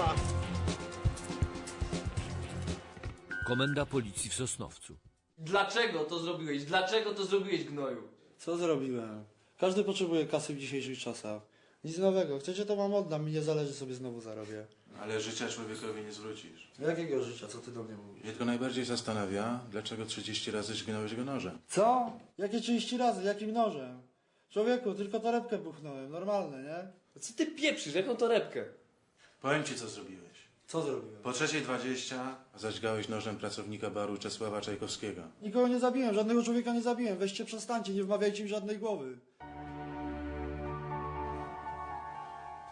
kurwa! Komenda policji w Sosnowcu. Dlaczego to zrobiłeś? Dlaczego to zrobiłeś, gnoju? Co zrobiłem? Każdy potrzebuje kasy w dzisiejszych czasach. Nic nowego. Chcecie, to wam oddam. Mi nie zależy, sobie znowu zarobię. Ale życia człowiekowi nie zwrócisz. Jakiego życia? Co ty do mnie mówisz? Mnie tylko najbardziej zastanawia, dlaczego 30 razy dźgnąłeś go nożem. Co? Jakie 30 razy? Jakim nożem? Człowieku, tylko torebkę buchnąłem. Normalne, nie? Co ty pieprzysz? Jaką torebkę? Powiem ci, co zrobiłeś. Co zrobiłem? Po trzeciej 20 zaćgałeś nożem pracownika baru Czesława Czajkowskiego. Nikogo nie zabiłem, żadnego człowieka nie zabiłem. Weźcie, przestańcie, nie wmawiajcie mi żadnej głowy.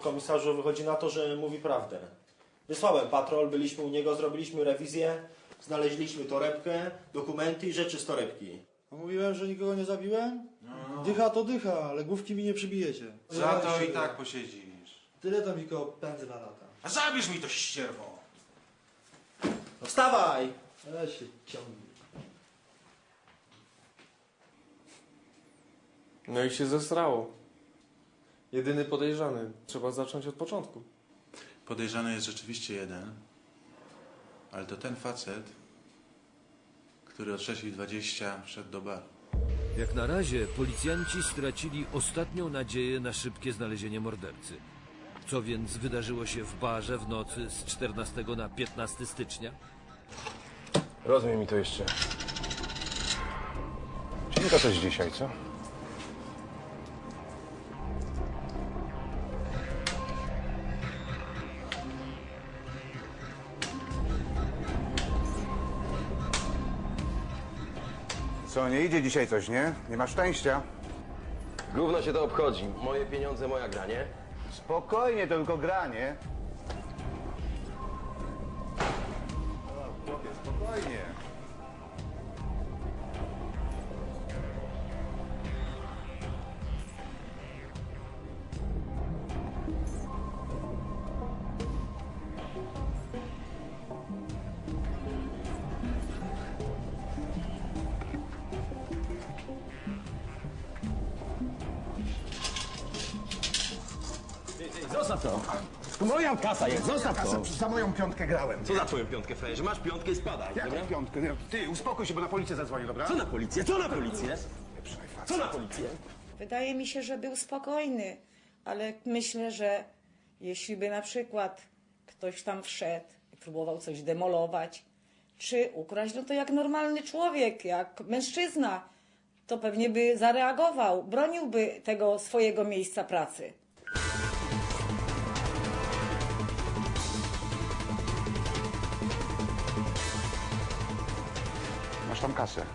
Komisarzu, wychodzi na to, że mówi prawdę. Wysłałem patrol, byliśmy u niego, zrobiliśmy rewizję, znaleźliśmy torebkę, dokumenty i rzeczy z torebki. A mówiłem, że nikogo nie zabiłem? Dycha to dycha, ale główki mi nie przybijecie. Za to i tak posiedzisz. Tyle to mi koło pędzla lata. A zabierz mi to ścierwo! No wstawaj! Ale się ciągnie. No i się zesrało. Jedyny podejrzany. Trzeba zacząć od początku. Podejrzany jest rzeczywiście jeden, ale to ten facet, który o 3.20 wszedł do baru. Jak na razie policjanci stracili ostatnią nadzieję na szybkie znalezienie mordercy. Co więc wydarzyło się w barze w nocy z 14 na 15 stycznia? Rozumiem mi to jeszcze. Czyli to coś dzisiaj, co? Co, nie idzie dzisiaj coś, nie? Nie ma szczęścia? Gówno się to obchodzi. Moje pieniądze, moja gra, nie? Spokojnie, to tylko granie. Zostaw to! To moja kasa jest, zostaw to! Za moją piątkę grałem. Co za twoją piątkę, frajerze? Masz piątkę i spadaj, dobra? Jaką piątkę? Nie, Ty, uspokój się, bo na policję zadzwonię, dobra? Co na policję? Co na policję? Co na policję? Wydaje mi się, że był spokojny, ale myślę, że jeśli by na przykład ktoś tam wszedł i próbował coś demolować czy ukraść, no to jak normalny człowiek, jak mężczyzna, to pewnie by zareagował, broniłby tego swojego miejsca pracy. Masz tam kasę.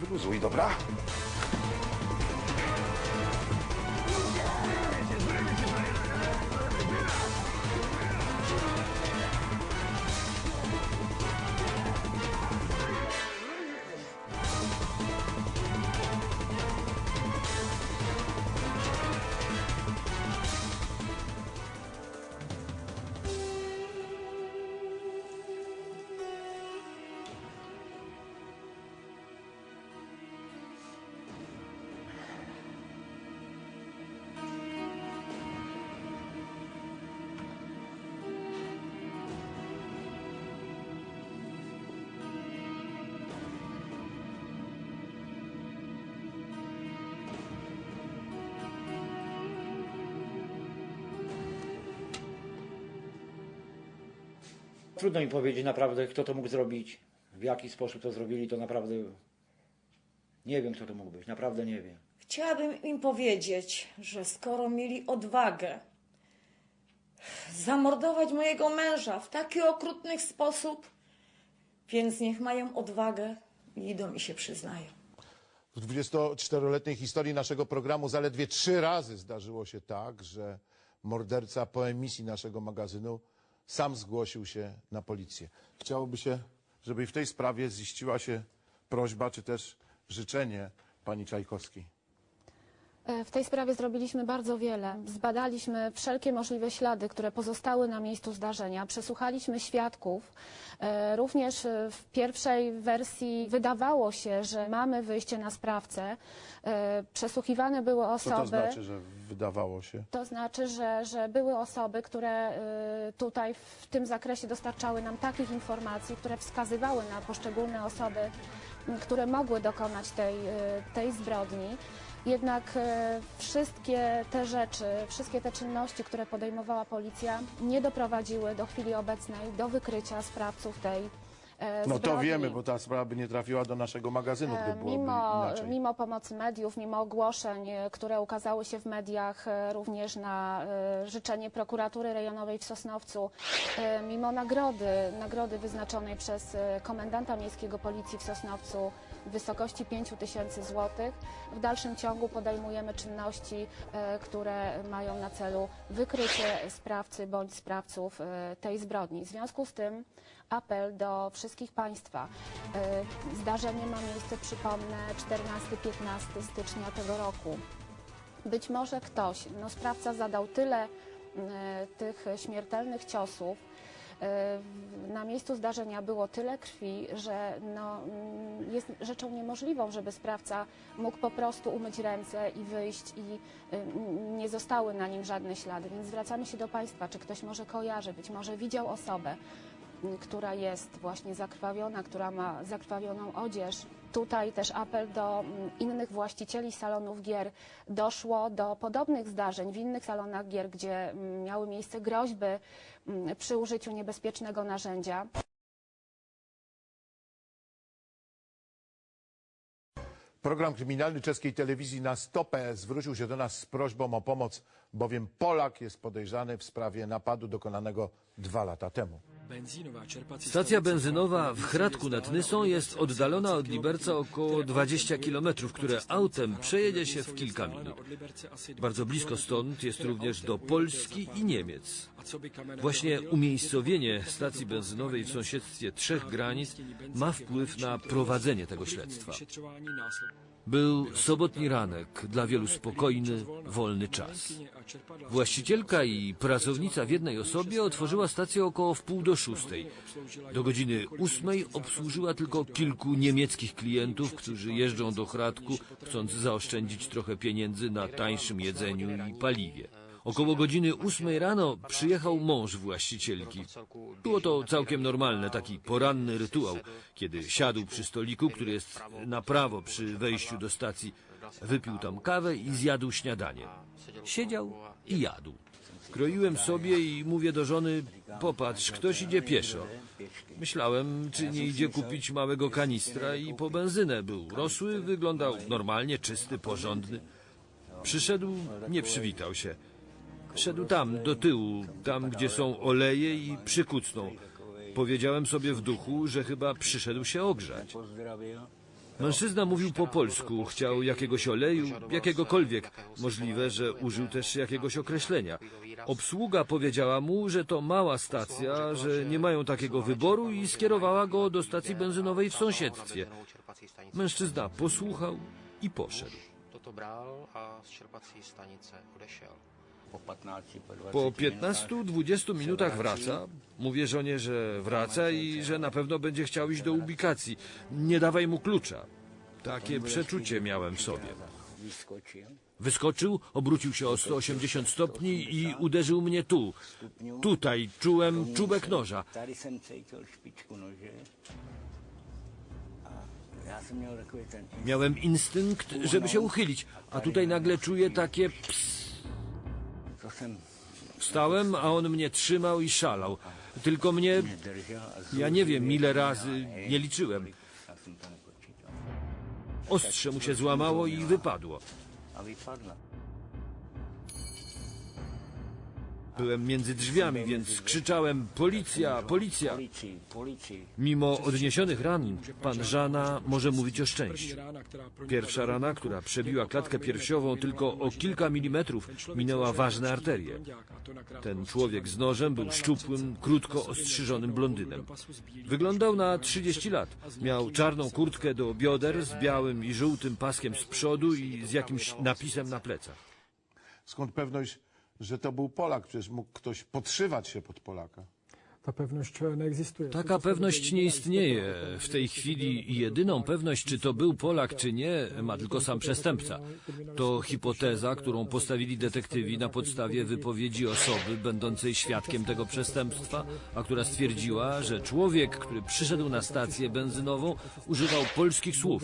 Wyluzuj, dobra? Trudno mi powiedzieć naprawdę, kto to mógł zrobić, w jaki sposób to zrobili, to naprawdę nie wiem, kto to mógł być, naprawdę nie wiem. Chciałabym im powiedzieć, że skoro mieli odwagę zamordować mojego męża w taki okrutny sposób, więc niech mają odwagę i idą i się przyznają. W 24-letniej historii naszego programu zaledwie trzy razy zdarzyło się tak, że morderca po emisji naszego magazynu sam zgłosił się na policję. Chciałoby się, żeby w tej sprawie ziściła się prośba, czy też życzenie pani Czajkowskiej. E, W tej sprawie zrobiliśmy bardzo wiele. Zbadaliśmy wszelkie możliwe ślady, które pozostały na miejscu zdarzenia. Przesłuchaliśmy świadków. E, Również e, w pierwszej wersji wydawało się, że mamy wyjście na sprawcę. Przesłuchiwane były Co osoby. to znaczy, że wydawało się? To znaczy, że, że były osoby, które tutaj w tym zakresie dostarczały nam takich informacji, które wskazywały na poszczególne osoby, które mogły dokonać tej, tej zbrodni. Jednak y, wszystkie te rzeczy, wszystkie te czynności, które podejmowała policja, nie doprowadziły do chwili obecnej do wykrycia sprawców tej e, No to zbrodni. wiemy, bo ta sprawa by nie trafiła do naszego magazynu, E, gdyby byłoby Mimo, inaczej. mimo pomocy mediów, mimo ogłoszeń, e, które ukazały się w mediach e, również na e, życzenie prokuratury rejonowej w Sosnowcu, e, mimo nagrody, nagrody wyznaczonej przez e, komendanta miejskiego policji w Sosnowcu w wysokości 5 tysięcy złotych, w dalszym ciągu podejmujemy czynności, e, które mają na celu wykrycie sprawcy bądź sprawców e, tej zbrodni. W związku z tym apel do wszystkich Państwa. E, Zdarzenie ma miejsce, przypomnę, 14-15 stycznia tego roku. Być może ktoś, no sprawca zadał tyle tych śmiertelnych ciosów, na miejscu zdarzenia było tyle krwi, że no, mm, jest rzeczą niemożliwą, żeby sprawca mógł po prostu umyć ręce i wyjść i y, nie zostały na nim żadne ślady. Więc zwracamy się do Państwa, czy ktoś może kojarzy, być może widział osobę, m, która jest właśnie zakrwawiona, która ma zakrwawioną odzież. Tutaj też apel do mm, innych właścicieli salonów gier. Doszło do podobnych zdarzeń w innych salonach gier, gdzie mm, miały miejsce groźby mm, przy użyciu niebezpiecznego narzędzia. Program kryminalny czeskiej telewizji na stopę zwrócił się do nas z prośbą o pomoc, bowiem Polak jest podejrzany w sprawie napadu dokonanego dwa lata temu. Stacja benzynowa w Hradku nad Nysą jest oddalona od Liberca około 20 km, które autem przejedzie się w kilka minut. Bardzo blisko stąd jest również do Polski i Niemiec. Właśnie umiejscowienie stacji benzynowej w sąsiedztwie trzech granic ma wpływ na prowadzenie tego śledztwa. Był sobotni ranek, dla wielu spokojny, wolny czas. Właścicielka i pracownica w jednej osobie otworzyła stację około wpół do szóstej. Do godziny ósmej obsłużyła tylko kilku niemieckich klientów, którzy jeżdżą do Hradku, chcąc zaoszczędzić trochę pieniędzy na tańszym jedzeniu i paliwie. Około godziny ósmej rano przyjechał mąż właścicielki. Było to całkiem normalne, taki poranny rytuał, kiedy siadł przy stoliku, który jest na prawo przy wejściu do stacji, wypił tam kawę i zjadł śniadanie. Siedział i jadł. Kroiłem sobie i mówię do żony, popatrz, ktoś idzie pieszo. Myślałem, czy nie idzie kupić małego kanistra i po benzynę. Był rosły, wyglądał normalnie, czysty, porządny. Przyszedł, nie przywitał się. Szedł tam, do tyłu, tam gdzie są oleje i przykucnął. Powiedziałem sobie w duchu, że chyba przyszedł się ogrzać. Mężczyzna mówił po polsku, chciał jakiegoś oleju, jakiegokolwiek. Możliwe, że użył też jakiegoś określenia. Obsługa powiedziała mu, że to mała stacja, że nie mają takiego wyboru i skierowała go do stacji benzynowej w sąsiedztwie. Mężczyzna posłuchał i poszedł. Toto bral a z čerpací stanice odešel. Po 15-20 minutach wraca. Mówię żonie, że wraca i że na pewno będzie chciał iść do ubikacji. Nie dawaj mu klucza. Takie przeczucie miałem w sobie. Wyskoczył, obrócił się o 180 stopni i uderzył mnie tu. Tutaj czułem czubek noża. Miałem instynkt, żeby się uchylić, a tutaj nagle czuję takie ps. Wstałem, a on mnie trzymał i szalał. Tylko mnie, ja nie wiem ile razy, nie liczyłem. Ostrze mu się złamało i wypadło. Byłem między drzwiami, więc krzyczałem policja, policja. Mimo odniesionych ran, pan Żana może mówić o szczęściu. Pierwsza rana, która przebiła klatkę piersiową tylko o kilka milimetrów, minęła ważne arterie. Ten człowiek z nożem był szczupłym, krótko ostrzyżonym blondynem. Wyglądał na 30 lat. Miał czarną kurtkę do bioder z białym i żółtym paskiem z przodu i z jakimś napisem na plecach. Skąd pewność, że to był Polak? Przecież mógł ktoś podszywać się pod Polaka. Ta pewność nie egzystuje. Taka pewność nie istnieje. W tej chwili jedyną pewność, czy to był Polak, czy nie, ma tylko sam przestępca. To hipoteza, którą postawili detektywi na podstawie wypowiedzi osoby będącej świadkiem tego przestępstwa, a która stwierdziła, że człowiek, który przyszedł na stację benzynową, używał polskich słów.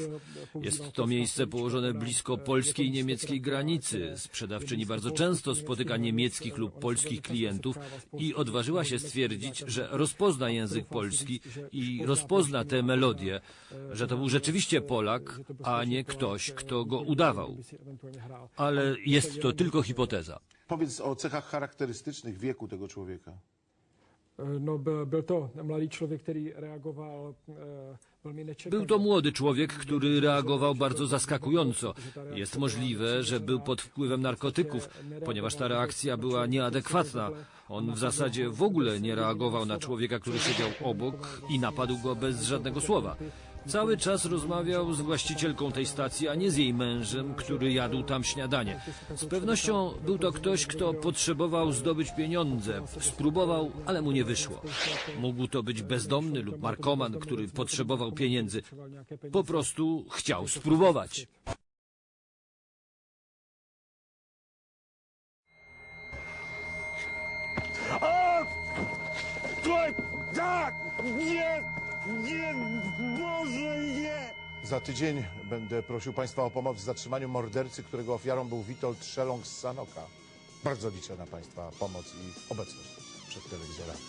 Jest to miejsce położone blisko polskiej i niemieckiej granicy. Sprzedawczyni bardzo często spotyka niemieckich lub polskich klientów i odważyła się stwierdzić, że rozpozna język polski i rozpozna tę melodię, że to był rzeczywiście Polak, a nie ktoś, kto go udawał. Ale jest to tylko hipoteza. Powiedz o cechach charakterystycznych wieku tego człowieka. No, byl, byl to mladý člověk, který reagoval e. Był to młody człowiek, który reagował bardzo zaskakująco. Jest możliwe, że był pod wpływem narkotyków, ponieważ ta reakcja była nieadekwatna. On w zasadzie w ogóle nie reagował na człowieka, który siedział obok i napadł go bez żadnego słowa. Cały czas rozmawiał z właścicielką tej stacji, a nie z jej mężem, który jadł tam śniadanie. Z pewnością był to ktoś, kto potrzebował zdobyć pieniądze. Spróbował, ale mu nie wyszło. Mógł to być bezdomny lub markoman, który potrzebował pieniędzy. Po prostu chciał spróbować. Tak! Nie! Nie! Boże, nie! Za tydzień będę prosił Państwa o pomoc w zatrzymaniu mordercy, którego ofiarą był Witold Szelong z Sanoka. Bardzo liczę na Państwa pomoc i obecność przed telewizorami.